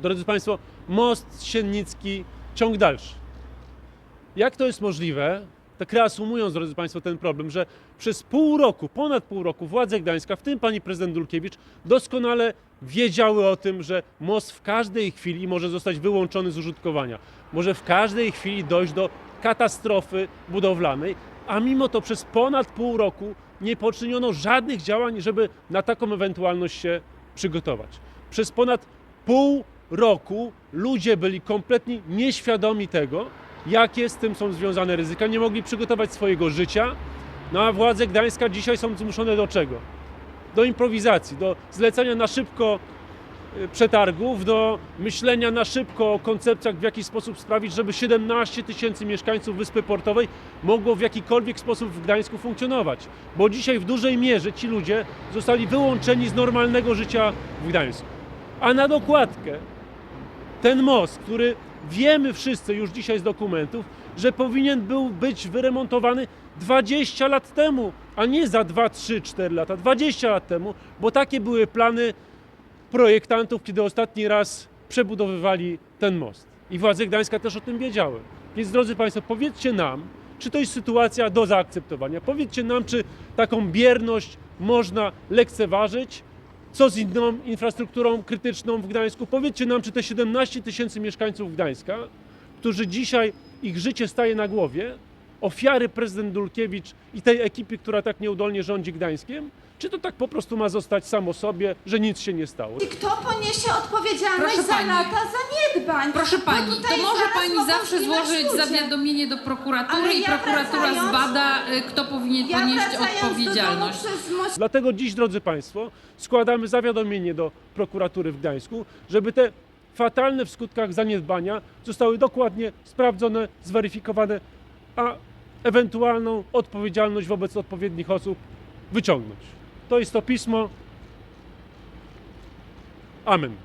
Drodzy Państwo, most Siennicki, ciąg dalszy. Jak to jest możliwe, tak reasumując, drodzy Państwo, ten problem, że przez pół roku, ponad pół roku władze Gdańska, w tym pani prezydent Dulkiewicz, doskonale wiedziały o tym, że most w każdej chwili może zostać wyłączony z użytkowania. Może w każdej chwili dojść do katastrofy budowlanej, a mimo to przez ponad pół roku nie poczyniono żadnych działań, żeby na taką ewentualność się przygotować. Przez ponad pół roku ludzie byli kompletnie nieświadomi tego, jakie z tym są związane ryzyka, nie mogli przygotować swojego życia, no a władze Gdańska dzisiaj są zmuszone do czego? Do improwizacji, do zlecenia na szybko y, przetargów, do myślenia na szybko o koncepcjach, w jaki sposób sprawić, żeby 17 tysięcy mieszkańców Wyspy Portowej mogło w jakikolwiek sposób w Gdańsku funkcjonować. Bo dzisiaj w dużej mierze ci ludzie zostali wyłączeni z normalnego życia w Gdańsku. A na dokładkę ten most, który wiemy wszyscy już dzisiaj z dokumentów, że powinien był być wyremontowany 20 lat temu, a nie za 2, 3, 4 lata, 20 lat temu, bo takie były plany projektantów, kiedy ostatni raz przebudowywali ten most. I władze Gdańska też o tym wiedziały. Więc drodzy Państwo, powiedzcie nam, czy to jest sytuacja do zaakceptowania. Powiedzcie nam, czy taką bierność można lekceważyć, co z inną infrastrukturą krytyczną w Gdańsku? Powiedzcie nam, czy te 17 tysięcy mieszkańców Gdańska, którzy dzisiaj ich życie staje na głowie, ofiary prezydent Dulkiewicz i tej ekipy, która tak nieudolnie rządzi Gdańskiem, czy to tak po prostu ma zostać samo sobie, że nic się nie stało? I kto poniesie odpowiedzialność Proszę za pani. lata Proszę Bo pani, tutaj to może zaraz pani zawsze zginąć złożyć ludzie. zawiadomienie do prokuratury Ale i ja prokuratura wracając- zbada, y, kto powinien Ja ponieść wracając odpowiedzialność. Do domu przez most... Dlatego dziś, drodzy Państwo, składamy zawiadomienie do prokuratury w Gdańsku, żeby te fatalne w skutkach zaniedbania zostały dokładnie sprawdzone, zweryfikowane, a ewentualną odpowiedzialność wobec odpowiednich osób wyciągnąć. To jest to pismo. Amen.